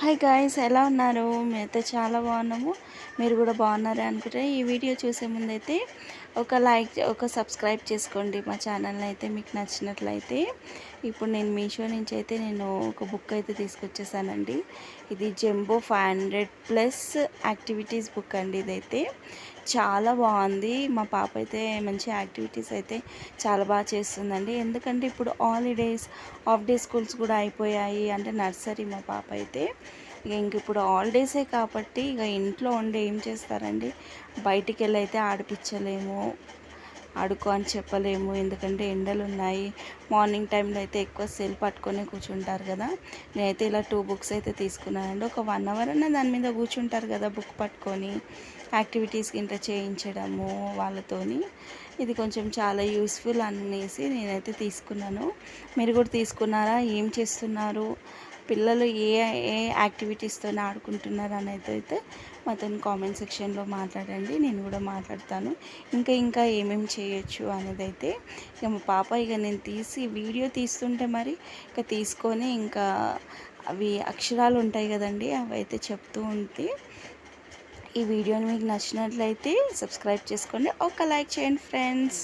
Hi guys ఎలా ఉన్నారు? మేమైతే చాలా బాగున్నాము. మీరు కూడా బాగున్నారా అనుకుంటే ఈ వీడియో చూసే ముందైతే ఒక లైక్ ఒక సబ్స్క్రైబ్ చేసుకోండి. మా ఛానల్ని అయితే మీకు నచ్చినట్లయితే ఇప్పుడు నేను మీషో నుంచి అయితే నేను ఒక బుక్ అయితే తీసుకొచ్చేసానండి. ఇది jumbo five hundred plus activities book అండి ఇదైతే. చాలా బాగుంది. మా పాప అయితే మంచి యాక్టివిటీస్ అయితే చాలా బాగా చేస్తుందండి. ఎందుకంటే ఇప్పుడు హాలిడేస్ హాఫ్ డే స్కూల్స్ కూడా అయిపోయాయి అంటే నర్సరీ మా పాప అయితే. ఇక ఇంక ఇప్పుడు హాలిడేసే కాబట్టి ఇక ఇంట్లో ఉండి ఏం చేస్తారండి? బయటికి వెళ్ళి అయితే ఆడిపించలేము ఆడుకో అని చెప్పలేము. ఎందుకంటే ఎండలు ఉన్నాయి మార్నింగ్ టైంలో అయితే ఎక్కువ సెల్ పట్టుకొని కూర్చుంటారు కదా. నేనైతే ఇలా టూ బుక్స్ అయితే తీసుకున్నానండి. ఒక వన్ అవర్ అన్న దాని మీద కూర్చుంటారు కదా బుక్ పట్టుకొని యాక్టివిటీస్ కింద చేయించడము వాళ్ళతోని. ఇది కొంచెం చాలా యూస్ఫుల్ అనేసి నేనైతే తీసుకున్నాను. మీరు కూడా తీసుకున్నారా? ఏం చేస్తున్నారు? పిల్లలు ఏ ఏ యాక్టివిటీస్తో ఆడుకుంటున్నారు అనేది అయితే మాతో కామెంట్ సెక్షన్లో మాట్లాడండి. నేను కూడా మాట్లాడతాను. ఇంకా ఇంకా ఏమేమి చేయొచ్చు అనేది అయితే ఇక మా పాప ఇక నేను తీసి వీడియో తీస్తుంటే మరి ఇక తీసుకొని ఇంకా అవి అక్షరాలు ఉంటాయి కదండి అవి అయితే చెప్తూ ఉంటే ఈ వీడియోని మీకు నచ్చినట్లయితే సబ్స్క్రైబ్ చేసుకోండి ఒక లైక్ చేయండి ఫ్రెండ్స్